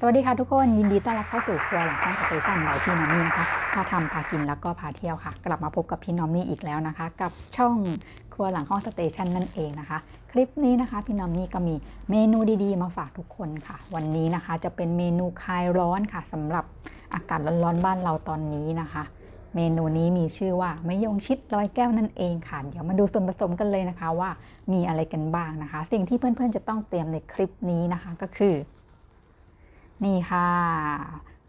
สวัสดีค่ะทุกคนยินดีต้อนรับเข้าสู่ครัวหลังห้องสเตชันบายพี่น้อมนี่นะคะพาทำพากินแล้วก็พาเที่ยวค่ะ กลับมาพบกับพี่น้อมนี่อีกแล้วนะคะ กับช่องครัวหลังห้องสเตชันนั่นเองนะคะ คลิปนี้นะคะ พี่น้อมนี่ก็มีเมนูดีๆ มาฝากทุกคนค่ะ วันนี้นะคะจะเป็นเมนูคลายร้อนค่ะสำหรับอากาศร้อนๆบ้านเราตอนนี้นะคะ เมนูนี้มีชื่อว่ามะยงชิดร้อยแก้วนั่นเองค่ะ เดี๋ยวมาดูส่วนผสมกันเลยนะคะว่ามีอะไรกันบ้างนะคะ สิ่งที่เพื่อนๆจะต้องเตรียมในคลิปนี้นะคะก็คือ นี่ค่ะ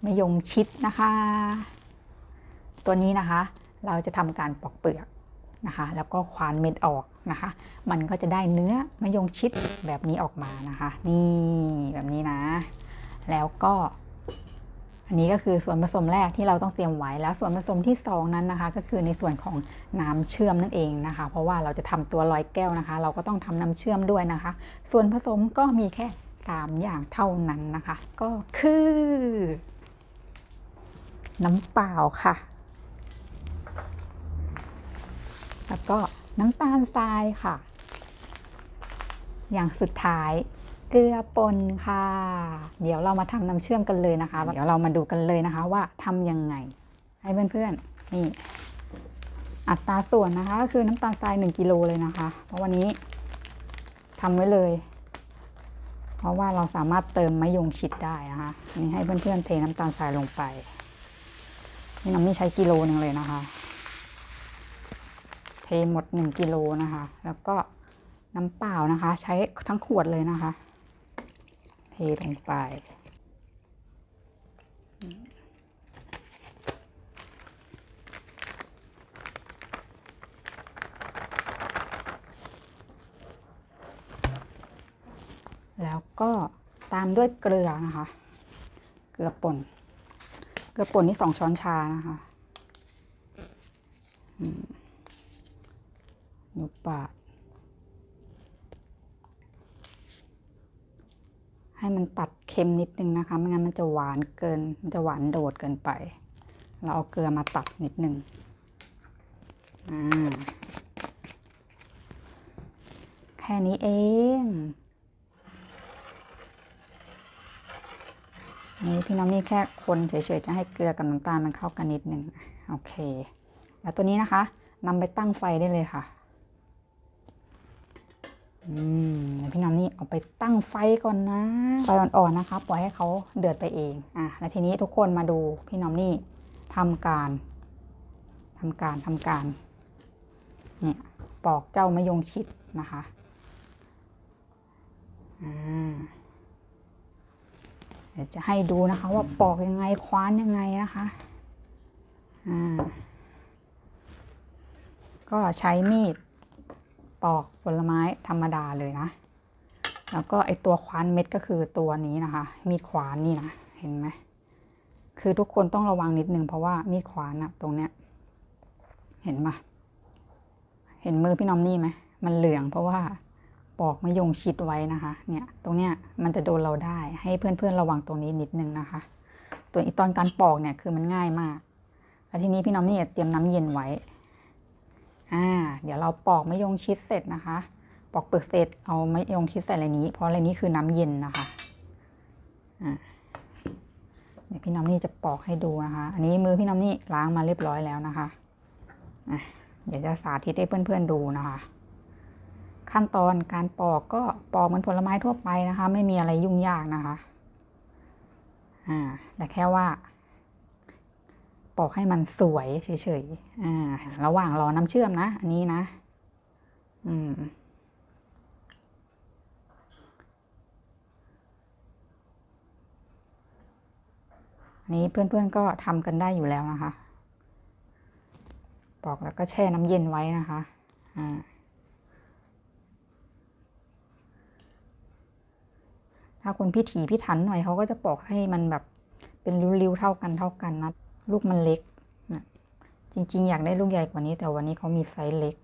มะยงชิดนะคะ ตัวนี้นะคะ เราจะทำการปอกเปลือกนะคะ แล้วก็ควานเม็ดออกนะคะ มันก็จะได้เนื้อมะยงชิดแบบนี้ออกมานะคะ นี่แบบนี้นะ แล้วก็ อันนี้ก็คือส่วนผสมแรกที่เราต้องเตรียมไว้แล้วส่วนผสมที่สองนั้นนะคะ ก็คือในส่วนของน้ำเชื่อมนั่นเองนะคะ เพราะว่าเราจะทำตัวลอยแก้วนะคะ เราก็ต้องทำน้ำเชื่อมด้วยนะคะ ส่วนผสมก็มีแค่ 3 อย่างเท่านั้นนะคะ ก็คือ น้ำเปล่าค่ะ แล้วก็น้ำตาลทรายค่ะ อย่างสุดท้ายเกลือป่นค่ะ เดี๋ยวเรามาทำน้ำเชื่อมกันเลยนะคะ เดี๋ยวเรามาดูกันเลยนะคะว่าทำยังไง ให้เพื่อนๆ นี่ อัตราส่วนนะคะก็คือน้ำตาลทราย1กิโลเลยนะคะ เพราะวันนี้ทำไว้เลย เพราะว่าเราสามารถเติมมะยงชิดได้นะคะนี่ให้เพื่อนๆเทน้ำตาลทรายลงไป นี่น้ำนี่ใช้กิโลหนึ่งเลยนะคะ เทหมดหนึ่งกิโลนะคะ แล้วก็น้ำเปล่านะคะ ใช้ทั้งขวดเลยนะคะ เทลงไป แล้วก็ตามด้วยเกลือนะคะ เกลือป่น เกลือป่นนี่สองช้อนชานะคะอืมนุปาด ให้มันตัดเค็มนิดนึงนะคะ ไม่งั้นมันจะหวานเกิน มันจะหวานโดดเกินไป เราเอาเกลือมาตัดนิดนึงอ่าแค่นี้เอง นี่พี่น้องนี่แค่คนเฉยๆจะให้เกลือกับน้ำตาลมันเข้ากันนิดหนึ่งโอเค แล้วตัวนี้นะคะนำไปตั้งไฟได้เลยค่ะอืมพี่น้องนี่เอาไปตั้งไฟก่อนนะไฟอ่อนๆนะคะ ปล่อยให้เขาเดือดไปเองอะแล้วทีนี้ทุกคนมาดูพี่น้องนี่ทำการทำการทำการเนี่ยปอกเจ้ามะยงชิดนะคะอ่า เดี๋ยวจะให้ดูนะคะว่าปอกยังไงคว้านยังไงนะคะอ่าก็ใช้มีดปอกผลไม้ธรรมดาเลยนะ แล้วก็ไอตัวคว้านเม็ดก็คือตัวนี้นะคะ มีดขวานนี่นะเห็นไหมคือทุกคนต้องระวังนิดนึงเพราะว่ามีดขวานอะตรงเนี้ยเห็นปะเห็นมือพี่น้อมนี่ไหมมันเหลืองเพราะว่า ปอกมะยงชิดไว้นะคะ เนี่ย ตรงเนี้ยมันจะโดนเราได้ ให้เพื่อนๆระวังตรงนี้นิดนึงนะคะ ตัวอีตอนการปอกเนี่ยคือมันง่ายมาก แล้วทีนี้พี่น้องนี่เตรียมน้ำเย็นไว้ อ่า เดี๋ยวเราปอกมะยงชิดเสร็จนะคะ ปอกเปลือกเสร็จ เอามะยงชิดใส่อะไรนี้ เพราะอะไรนี้คือน้ำเย็นนะคะ อ่า เดี๋ยวพี่น้องนี่จะปอกให้ดูนะคะ อันนี้มือพี่น้องนี่ล้างมาเรียบร้อยแล้วนะคะ อะ เดี๋ยวจะสาธิตให้เพื่อนๆดูนะคะ ขั้นตอนการปอกก็ปอกเหมือนผลไม้ทั่วไปนะคะ ไม่มีอะไรยุ่งยากนะคะ อ่า แต่แค่ว่า ปอกให้มันสวยเฉยๆ อ่า ระหว่างรอน้ำเชื่อมนะ อันนี้นะ อืมอันนี้เพื่อนๆก็ทำกันได้อยู่แล้วนะคะ ปอกแล้วก็แช่น้ำเย็นไว้นะคะ อ่า ถ้าคนพิถีพิถันหน่อยเขาก็จะปอกให้มันแบบเป็นริ้วๆเท่ากันเท่ากันนะลูกมันเล็กนะจริงๆ อยากได้ลูกใหญ่กว่านี้ แต่วันนี้เขามีไซส์เล็ก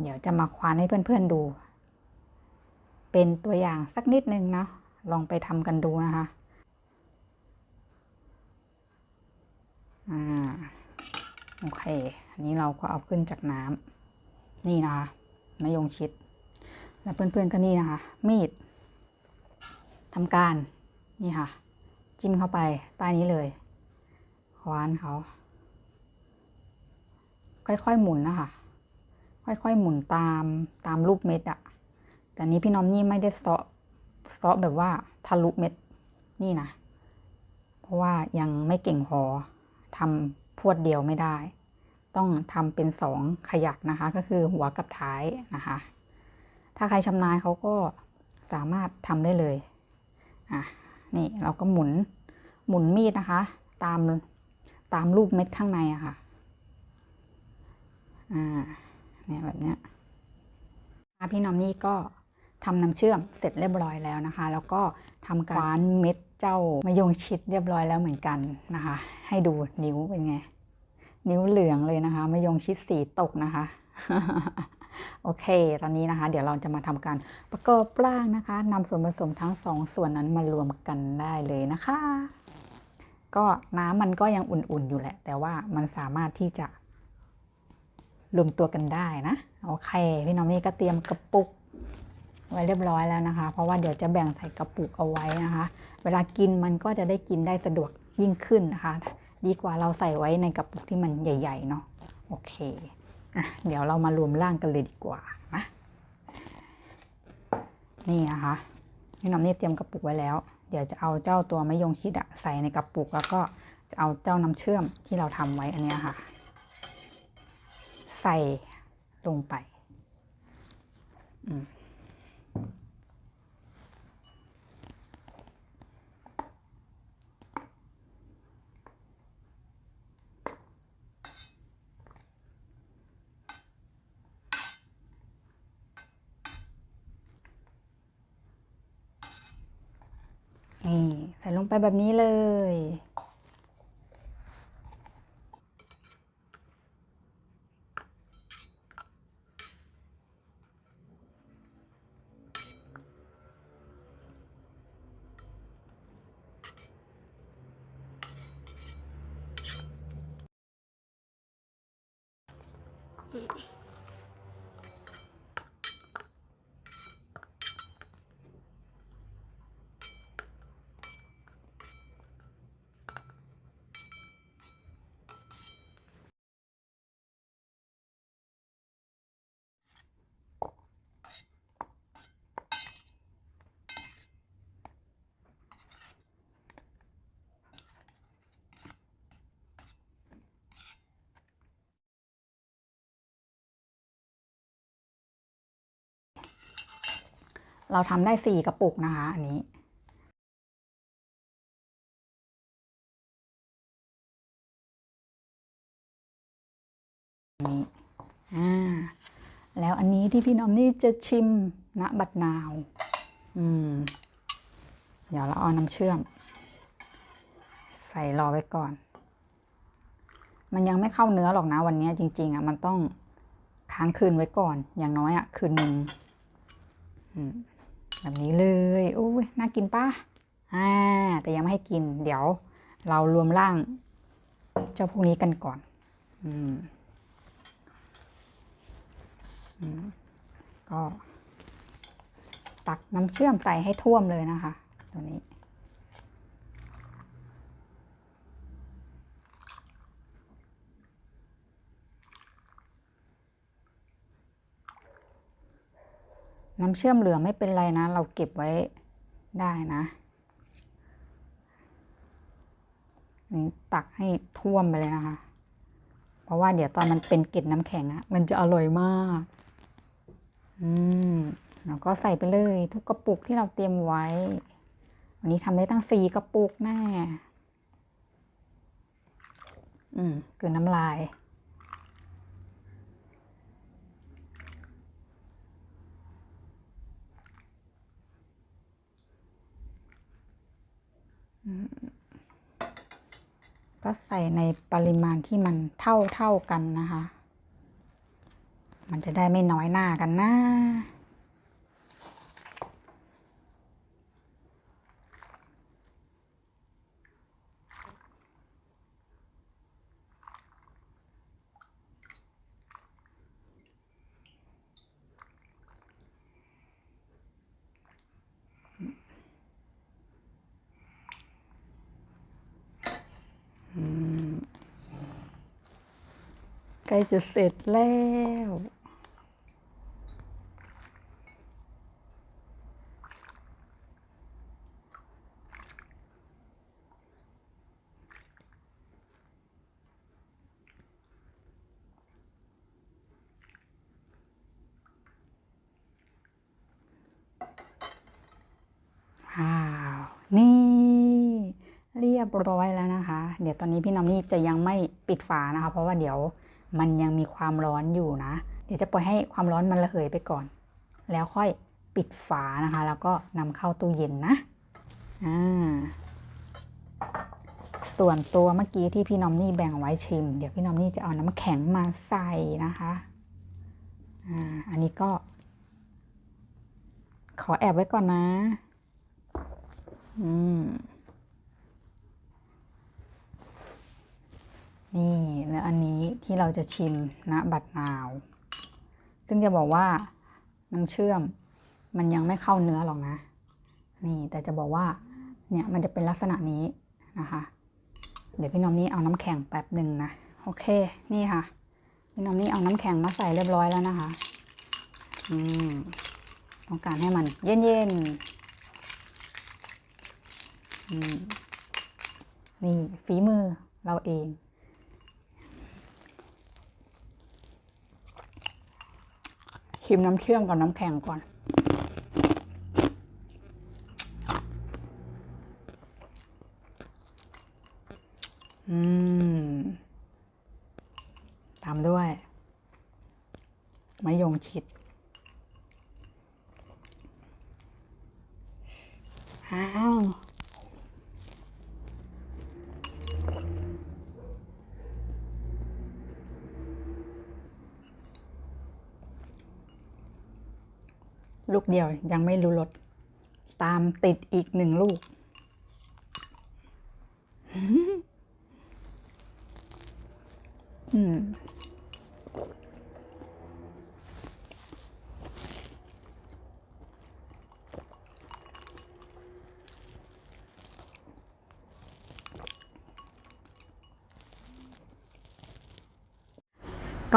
เดี๋ยวจะมาควานให้เพื่อนๆดู เป็นตัวอย่างสักนิดนึงเนาะลองไปทำกันดูนะคะ อ่าโอเค อันนี้เราก็เอาขึ้นจากน้ำนี่นะคะมะยงชิด แล้วเพื่อนๆก็นี่นะคะ มีดทำการนี่ค่ะ จิ้มเข้าไปใต้นี้เลยคว้านเขาค่อยๆหมุนนะคะ ค่อยๆหมุนตามตามรูปเม็ดอะแต่นี้พี่น้อมนี่ไม่ได้เซาะเซาะแบบว่าทะลุเม็ดนี่นะ เพราะว่ายังไม่เก่งพอ ทำพวดเดียวไม่ได้ ต้องทำเป็นสองขยักนะคะ ก็คือหัวกับท้ายนะคะ ถ้าใครชำนาญเขาก็สามารถทำได้เลยอะนี่เราก็หมุนหมุนมีดนะคะ ตามตามรูปเม็ดข้างในอะค่ะอ่าเนี่ยแบบเนี้ยพี่น้อมนี่ก็ทำน้ำเชื่อมเสร็จเรียบร้อยแล้วนะคะ แล้วก็ทำการคว้านเม็ด เจ้ามะยงชิดเรียบร้อยแล้วเหมือนกันนะคะ ให้ดูนิ้วเป็นไง นิ้วเหลืองเลยนะคะมะยงชิดสีตกนะคะ โอเค ตอนนี้นะคะ เดี๋ยวเราจะมาทำการประกอบร่างนะคะนำส่วนผสมทั้งสองส่วนนั้นมารวมกันได้เลยนะคะ ก็น้ำมันก็ยังอุ่นๆอยู่แหละ แต่ว่ามันสามารถที่จะรวมตัวกันได้นะ โอเค พี่น้องนี่ก็เตรียมกระปุกไว้เรียบร้อยแล้วนะคะ เพราะว่าเดี๋ยวจะแบ่งใส่กระปุกเอาไว้นะคะ เวลากินมันก็จะได้กินได้สะดวกยิ่งขึ้นนะคะ ดีกว่าเราใส่ไว้ในกระปุกที่มันใหญ่ ๆ เนาะโอเคอะเดี๋ยวเรามารวมร่างกันเลยดีกว่านะนี่นะคะพี่น้องนี่เตรียมกระปุกไว้แล้ว เดี๋ยวจะเอาเจ้าตัวมะยงชิดอะใส่ในกระปุกแล้วก็จะเอาเจ้าน้ำเชื่อมที่เราทำไว้อันนี้ค่ะ ใส่ลงไป อืม นี่ใส่ลงไปแบบนี้เลย เราทำได้สี่กระปุกนะคะ อันนี้ นี้อ่าแล้วอันนี้ที่พี่น้อมนี่จะชิมณบัดนาว อืม เดี๋ยวเราเอาน้ำเชื่อม ใส่รอไว้ก่อน มันยังไม่เข้าเนื้อหรอกนะวันนี้จริง ๆ อะ มันต้องค้างคืนไว้ก่อน อย่างน้อยอะ คืนหนึ่งอืม แบบนี้เลยโอ้ยน่ากินปะอ่าแต่ยังไม่ให้กิน เดี๋ยวเรารวมร่าง เจ้าพวกนี้กันก่อน อืมอืมก็ ตักน้ำเชื่อมใส่ให้ท่วมเลยนะคะ ตัวนี้ น้ำเชื่อมเหลือไม่เป็นไรนะ เราเก็บไว้ได้นะนี่ตักให้ท่วมไปเลยนะคะ เพราะว่าเดี๋ยวตอนมันเป็นเกล็ดน้ำแข็งอะมันจะอร่อยมาก อืมแล้วก็ใส่ไปเลยทุกกระปุกที่เราเตรียมไว้ วันนี้ทำได้ตั้งสี่กระปุกแน่ อืมเกินน้ำลาย ก็ใส่ในปริมาณที่มันเท่าเท่ากันนะคะ มันจะได้ไม่น้อยหน้ากันนะ ใกล้จะเสร็จแล้วว้าวนี่เรียบร้อยแล้วนะคะ เดี๋ยวตอนนี้พี่น้ำนี่จะยังไม่ปิดฝานะคะ เพราะว่าเดี๋ยว มันยังมีความร้อนอยู่นะ เดี๋ยวจะปล่อยให้ความร้อนมันระเหยไปก่อน แล้วค่อยปิดฝานะคะ แล้วก็นำเข้าตู้เย็นนะอ่าส่วนตัวเมื่อกี้ที่พี่น้อมนี่แบ่งไว้ชิม เดี๋ยวพี่น้อมนี่จะเอาน้ำแข็งมาใส่นะคะอ่าอันนี้ก็ ขอแอบไว้ก่อนนะ อืม นี่แล้วอันนี้ที่เราจะชิมนะบัดนาว ซึ่งจะบอกว่าน้ำเชื่อมมันยังไม่เข้าเนื้อหรอกนะ นี่แต่จะบอกว่าเนี่ยมันจะเป็นลักษณะนี้นะคะ เดี๋ยวพี่น้องนี่เอาน้ำแข็งแป๊บหนึ่งนะโอเคนี่ค่ะ พี่น้องนี่เอาน้ำแข็งมาใส่เรียบร้อยแล้วนะคะอืมต้องการให้มันเย็นๆนี่ฝีมือเราเอง ชิมน้ำเชื่อมกับน้ำแข็งก่อน อืม ตามด้วยมะยงชิดอ้าว ลูกเดียวยังไม่รู้รสตามติดอีกหนึ่งลูก อืม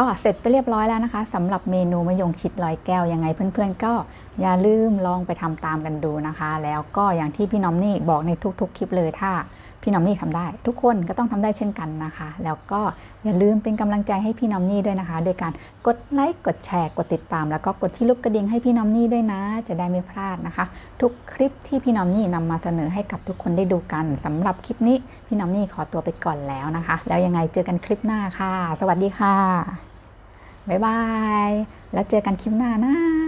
ก็เสร็จไปเรียบร้อยแล้วนะคะสำหรับเมนูมะยงชิดลอยแก้วยังไงเพื่อนๆ ก็อย่าลืมลองไปทำตามกันดูนะคะ แล้วก็อย่างที่พี่น้อมนี่บอกในทุกๆ คลิปเลยถ้าพี่น้อมนี่ทำได้ ทุกคนก็ต้องทำได้เช่นกันนะคะ แล้วก็อย่าลืมเป็นกำลังใจให้พี่น้อมนี่ด้วยนะคะ โดยการกดไลค์กดแชร์กดติดตาม แล้วก็กดที่ลูกกระดิ่งให้พี่น้อมนี่ด้วยนะ จะได้ไม่พลาดนะคะ ทุกคลิปที่พี่น้อมนี่นำมาเสนอให้กับทุกคนได้ดูกันสำหรับคลิปนี้พี่น้อมนี่ขอตัวไปก่อนแล้วนะคะ แล้วยังไงเจอกันคลิปหน้าค่ะ สวัสดีค่ะ บ๊ายบาย แล้วเจอกันคลิปหน้านะ